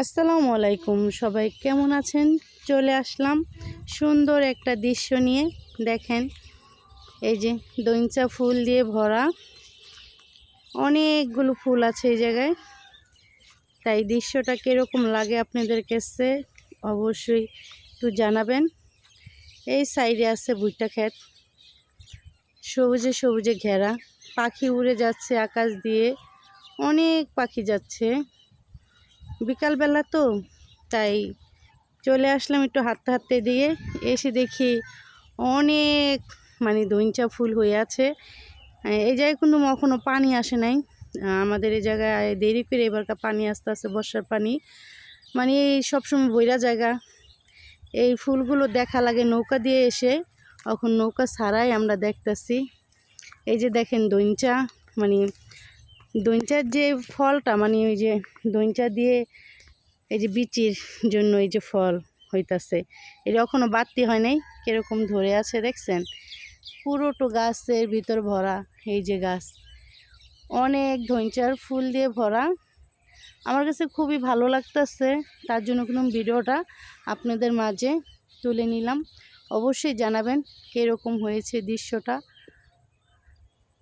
আসসালামু আলাইকুম। সবাই কেমন আছেন? চলে আসলাম সুন্দর একটা দৃশ্য নিয়ে। দেখেন, এই যে দইঞ্চা ফুল দিয়ে ভরা অনেকগুলো ফুল আছে এই জায়গায়। তাই দৃশ্যটা কীরকম লাগে আপনাদের কাছে অবশ্যই একটু জানাবেন। এই সাইডে আছে ভুট্টা ক্ষেত। সবুজে সবুজে ঘেরা। পাখি উড়ে যাচ্ছে আকাশ দিয়ে। অনেক পাখি যাচ্ছে। বিকালবেলা তো, তাই চলে আসলাম একটু হাঁটতে হাঁটতে দিয়ে, এসে দেখি অনেক মানে দইঞ্চা ফুল হয়ে আছে। এই জায়গায় কিন্তু এখনও পানি আসে নাই। আমাদের এই জায়গায় দেরি করে এবারকার পানি আসতে আসতে বর্ষার পানি। মানে এই সবসময় বইরা জায়গা। এই ফুলগুলো দেখা লাগে নৌকা দিয়ে এসে, এখন নৌকা ছাড়াই আমরা দেখতেছি। এই যে দেখেন দইঞ্চা মানে দইঞ্চার যে ফলটা মানে ওই যে দইঞ্চা দিয়ে এই যে বিচির জন্য এই যে ফল হইতাছে এটা এখনও বাড়তি হয় নাই, কীরকম ধরে আছে দেখছেন? পুরোটো গাছের ভিতর ভরা এই যে গাছ, অনেক ধইঞ্চার ফুল দিয়ে ভরা। আমার কাছে খুবই ভালো লাগতেছে, তার জন্য কোনো ভিডিওটা আপনাদের মাঝে তুলে নিলাম। অবশ্যই জানাবেন কীরকম হয়েছে দৃশ্যটা।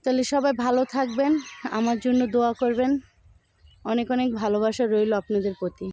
তাহলে সবাই ভালো থাকবেন আমার জন্য দোয়া করবেন। অনেক অনেক ভালোবাসা রইল আপনাদের প্রতি।